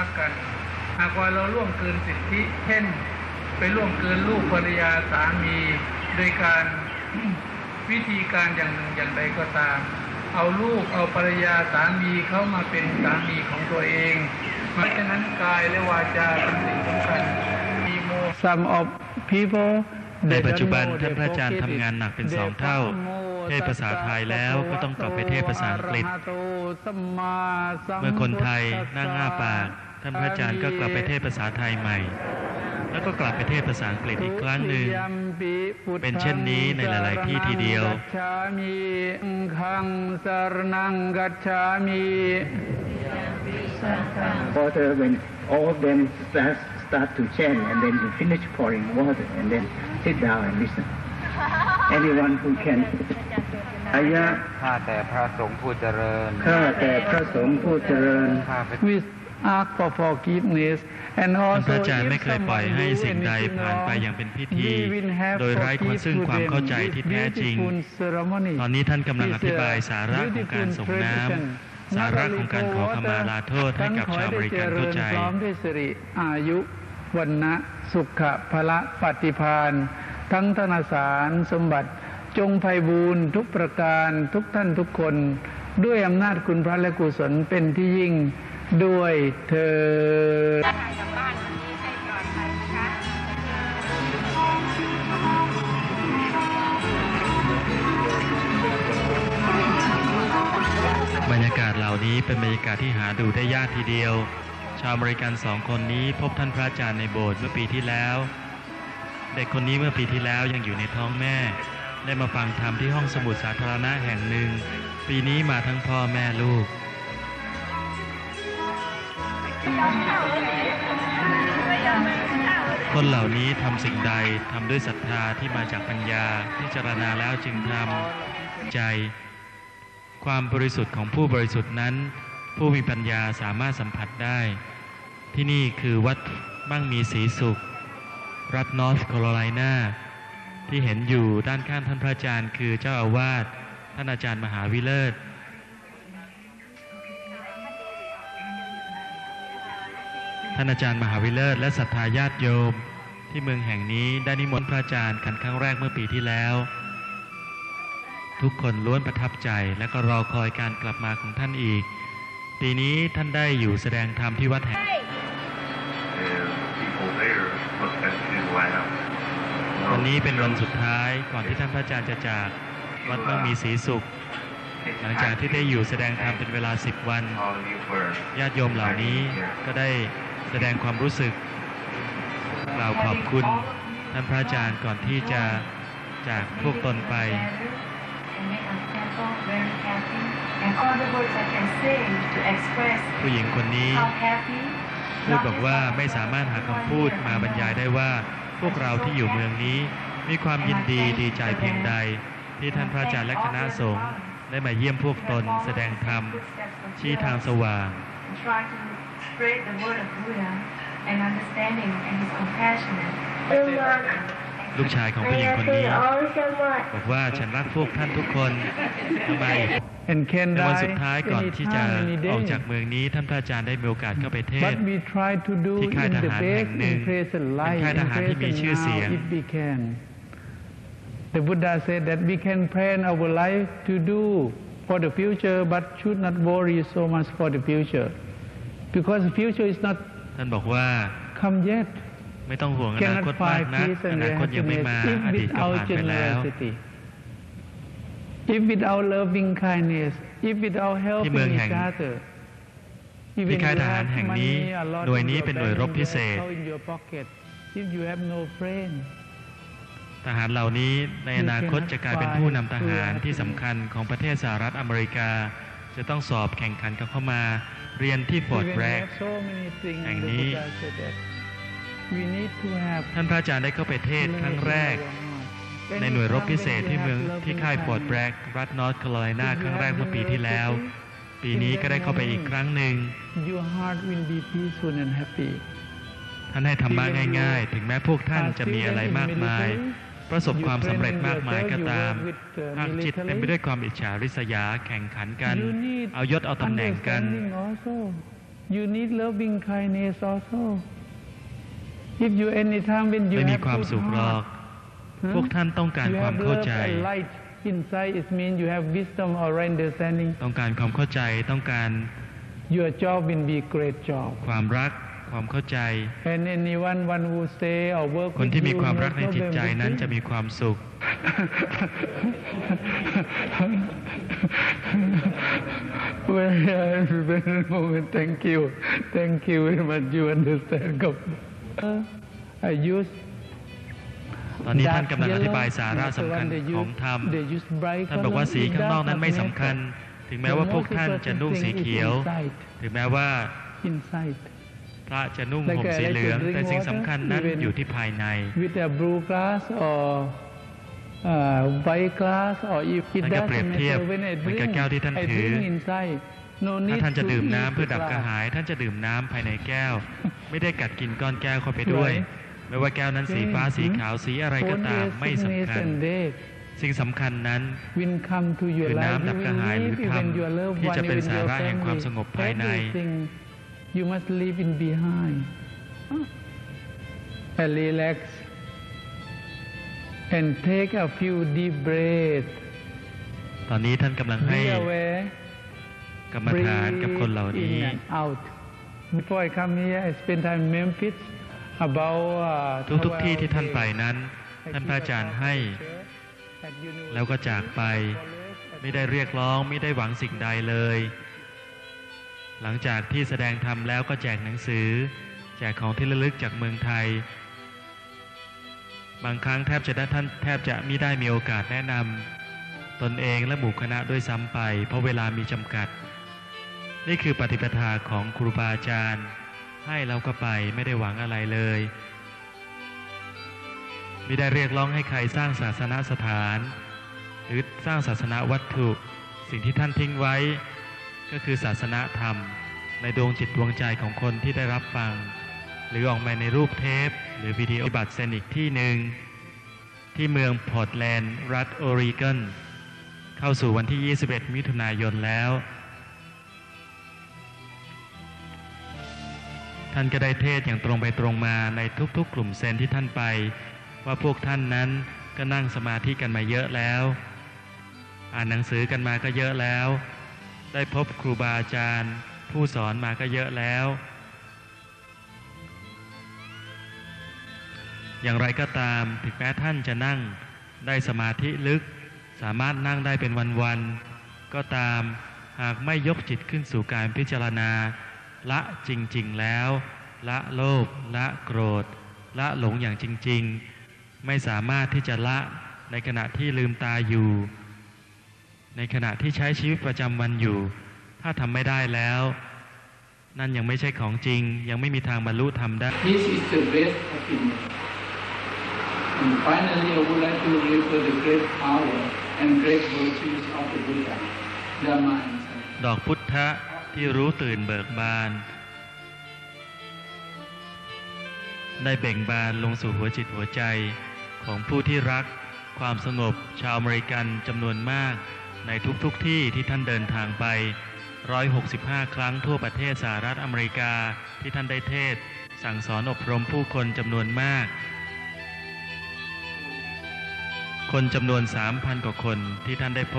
รักกัน หากว่าเราล่วงเกินสิทธิ เช่น ไปล่วงเกินลูกภรรยาสามี โดยการวิธีการอย่างหนึ่งอย่างใดก็ตาม เอาลูกเอาภรรยาสามีเข้ามาเป็นสามีของตัวเอง เพราะฉะนั้นกายและวาจาเป็นสิ่งสำคัญมีโม Some of people ในปัจจุบันท่านพระอาจารย์ทำงานหนักเป็นสองเท่า เทศภาษาไทยแล้วก็ต้องกลับไปเทศภาษาอังกฤษ เมื่อคนไทยนั่งอ้าปาก ท่านพระอาจารย์ก็กลับไปเทศภาษาไทยใหม่ แล้วก็กลับไปเทศภาษาอังกฤษอีกครั้งหนึ่ง เป็นเช่นนี้ในหลาย ๆ ที่ทีเดียวคังสรนังกัจฉามิ water when all of them start, start to chant and then you finish pouring water and then sit down and listen. Anyone who can อายะข้าแต่พระสงฆ์ผู้เจริญข้าแต่พระสงฆ์ผู้เจริญข้าพระ we ask for forgiveness and ท่าน also พระอาจารย์ไม่เคย if ปล่อย someone ให้ do สิ่งใด anything ผ่านไป wrong, อย่างเป็นพิธี we will have โดยไร้ forgive ซึ่ง to ความ them เข้าใจ with ที่แท้จริง beautiful ceremony. ตอนนี้ท่านกำลังอ It's a ธิบายสาระของการส่งน้ำ tradition. สาระของการขอขมาลาโทษให้กับชาวอเมริกันเข้าใจพร้อมด้วยสิริอายุวันนะสุขะพละปฏิพานทั้งธนสารสมบัติจงไพบูรณ์ทุกประการทุกท่านทุกคน ด้วยอำนาจคุณพระและกุศลเป็นที่ยิ่ง ด้วยเธอบรรยากาศเหล่านี้เป็นบรรยากาศที่หาดูได้ยากทีเดียว ชาวอเมริกันสองคนนี้พบท่านพระอาจารย์ในโบสถ์เมื่อปีที่แล้ว เด็กคนนี้เมื่อปีที่แล้วยังอยู่ในท้องแม่ ได้มาฟังธรรมที่ห้องสมุดสาธารณะแห่งหนึ่ง ปีนี้มาทั้งพ่อแม่ลูก คนเหล่านี้ทำสิ่งใดทำด้วยศรัทธาที่มาจากปัญญาพิจารณาแล้วจึงทำใจ ความบริสุทธิ์ของผู้บริสุทธิ์นั้น ผู้มีปัญญาสามารถสัมผัสได้ ที่นี่คือวัดมั่งมีสีสุข รัฐนอร์ทแคโรไลนาที่เห็นอยู่ด้านข้างท่านพระอาจารย์ คือเจ้าอาวาสท่านอาจารย์มหาวิเลิศ ท่านอาจารย์มหาวิเลิศและศรัทธาญาติโยม ที่เมืองแห่งนี้ได้นิมนต์พระอาจารย์กันครั้งแรกเมื่อปีที่แล้ว ทุกคนล้วนประทับใจและก็รอคอยการกลับมาของท่านอีก ปีนี้ท่านได้อยู่แสดงธรรมที่วัดแห่ง and people there must have to line up. วันนี้เป็นวันสุดท้ายก่อนที่ท่านพระอาจารย์จะจากวัดมั่งมีสีสุข หลังจากที่ได้อยู่แสดงธรรมเป็นเวลา 10 วัน ญาติโยมเหล่านี้ก็ได้แสดงความรู้สึกกล่าวขอบคุณท่านพระอาจารย์ก่อนที่จะจากพวกตนไป ผู้หญิงคนนี้พูดบอกว่าไม่สามารถหาคำพูดมาบรรยายได้ว่าพวกเราที่อยู่เมืองนี้มีความยินดีดีใจเพียงใด ที่ท่านพระอาจารย์และคณะสงฆ์ ได้มาเยี่ยมพวกตนแสดงธรรมชี้ทางสว่าง And try to spread the word of Buddha and understanding and his compassionate. ลูกชายของผู้หญิงคนนี้บอกว่าฉันรักพวกท่านทุกคนทำไม and can ในวัน die สุดท้ายก่อนที่จะ anytime, any ออก day. จากเมืองนี้ท่านพระอาจารย์ได้มีโอกาสเข้าไปเทศ But we try to do ที่ค่าย in ท the หารแห่ง best หนึ่ง in present เป็น life ค่ายท in หารที่มี present ชื่อเสียง The Buddha said that we can plan our life to do for the future, but should not worry so much for the future, because the future is not ท่านบอกว่า come yet. ไม่ต้องห่วงอนา Cannot คตมาก find นัก peace อ and นาคตยังไม่มา happiness อ if ดีตก็ without ผ่านไปแล้ว generosity. If without loving kindness, if without ที่เมือง helping แห่ง each other, ที่ even ค่าย you ทหาร have แห่งนี้ money, a lot หน่วย in นี้ your เป็นหน่วย bank, รบพิเศษ account in your pocket, if you have no friend, ทหารเหล่านี้ในอนาคตจะกลายเป็นผู้นำทหารที่สำคัญของประเทศสหรัฐอเมริกา จะต้องสอบแข่งขันกับเข้ามาเรียนที่ฟอร์ด even แบร we ก have so many things, แห่ง the นี้ Buddha said that we need to have ท่านพระอาจารย์ได้เข้าไปเทศน์ครั้งแรก When ใน you หน่วยรบ come, พิเศษ when you ที่เมือง have ที่ loving ค่ายฟอร์ด kindness, แบรกรัฐนอร์ทแคโรไลนา If you ครั้งแรก have เมื่อปีที่แล้ว generosity, ปีนี้ก็ได้เข้าไปอีกครั้งหนึ่ง your heart will be peaceful and happy. ท่านให้ธรรมะง่าย ๆ ถึงแม้พวกท่านจะมีอะไรมากมาย ประสบความสำเร็จมากมายก็ตาม หากจิตเต็มไปด้วยความอิจฉาริษยาแข่งขันกัน You need เอายศเอาตำแหน่งกัน understanding also. you need loving kindness also if you anytime when you ไม่มี have ความ good สุขหรอก heart, พวกท่านต้องการ you ความ have เข้า love ใจ and light inside it means you have wisdom or understanding ต้องการความเข้าใจต้องการ your job will be great job ความรัก ความเข้าใจ and anyone one who stay or work คน with ที่มี you, ความ no รักในจิต problem ใจ with นั้น you. จะมีความสุข Very, very moment. Thank you. Thank you very much. You understand. God. I use ตอนนี้ท่าน dark กำลังอธิ yellow, บายสาระ and สำคัญ the one they ของ use- ธรรม they use bright ท่านบอกว่า color สี is ข้างนอก dark นั้นไม่ of สำคัญ nature. ถึงแม้ว่าพวกท่านจะนุ่งสีเขียว Inside. ถึงแม้ว่า Inside. พระจะนุ่ง Like ห่ม I สี like to เหลือง drink แต่สิ่ง water, สำคัญนั้น even อยู่ที่ภายใน with a blue glass or uh, white glass or if it ท่านก็ doesn't เปรียบเทียบ matter when I เหมือนกับ drink แก้วที่ท่าน I ถือ drink inside no ถ้า need ท่านจะ to ดื่ม eat น้ำเพื่อ the ดับกระ glass. หาย ท่านจะดื่มน้ำภายในแก้ว ไม่ได้กัดกินก้อนแก้วเข้าไปด้วย ไม่ว่าแก้วนั้นสีฟ้าสีขาวสีอะไรก็ตาม Only ไม่ sickness สำคัญ and death สิ่งสำคัญนั้น will come to your คือ life. น้ำ You ดับกระ will หายหรือ live ธรรม even your loved ที่ one, จะเป็น even สา your ระแห่งความ family. สงบภายใน Everything you must leave in behind. And relax and take a few deep breaths. ตอนนี้ท่านกำลังให้ Be aware. กรรมฐานกับคนเหล่า Breathe นี้ in and out. Before I come here, I spent time in Memphis about uh, ทุกๆที่ที่ท่านไป12 days. นั้น ท่านพระอาจารย์ให้ แล้วก็จากไป ไม่ได้เรียกร้อง ไม่ได้หวังสิ่งใดเลย หลังจากที่แสดงธรรมแล้วก็แจกหนังสือ แจกของที่ระลึกจากเมืองไทย บางครั้งแทบจะได้ท่านแทบจะไม่ได้มีโอกาสแนะนำตนเองและหมู่คณะด้วยซ้ำไป เพราะเวลามีจำกัด นี่คือปฏิปทาของครูบาอาจารย์ ให้เราก็ไปไม่ได้หวังอะไรเลยไม่ได้เรียกร้องให้ใครสร้างศาสนสถาน หรือสร้างศาสนาวัตถุ สิ่งที่ท่านทิ้งไว้ ก็คือศาสนาธรรม ในดวงจิตดวงใจของคนที่ได้รับฟัง หรือออกมาในรูปเทป หรือวิดีโอิบัติเซนอีกที่หนึ่ง ที่เมืองพอร์ตแลนด์รัฐโอริกอนเข้าสู่วันที่ 21 มิถุนายนแล้ว ท่านก็ได้เทศอย่างตรงไปตรงมาในทุกๆ กลุ่มเซนที่ท่านไป ว่าพวกท่านนั้นก็นั่งสมาธิกันมาเยอะแล้ว อ่านหนังสือกันมาก็เยอะแล้ว ได้พบครูบาอาจารย์ ผู้สอนมาก็เยอะแล้ว อย่างไรก็ตามถึงแม้ท่านจะนั่งได้สมาธิลึก สามารถนั่งได้เป็นวันๆก็ตามหากไม่ยกจิตขึ้นสู่การพิจารณา ละจริงๆแล้ว ละโลภละโกรธ ละหลงอย่างจริง ๆ ไม่สามารถที่จะละในขณะที่ลืมตาอยู่ ในขณะที่ใช้ชีวิตประจำวันอยู่ ถ้าทำไม่ได้แล้ว นั่นยังไม่ใช่ของจริง ยังไม่มีทางบรรลุธรรมได้ This is the best happiness. And finally, I would like to refer the great power and great virtues of the Buddha, Dhamma and Sangha. ดอกพุทธะที่รู้ตื่นเบิกบาน ได้เบ่งบานลงสู่หัวจิตหัวใจของผู้ที่รักความสงบชาวอเมริกันจำนวนมาก ในทุกๆทที่ที่ท่านเดินทางไป 165 ครั้งทั่วประเทศสหรัฐอเมริกาที่ท่านได้เทศ สั่งสอนอบรมผู้คนจำนวนมาก คนจำนวน 3,000 กว่าคนที่ท่านได้พบ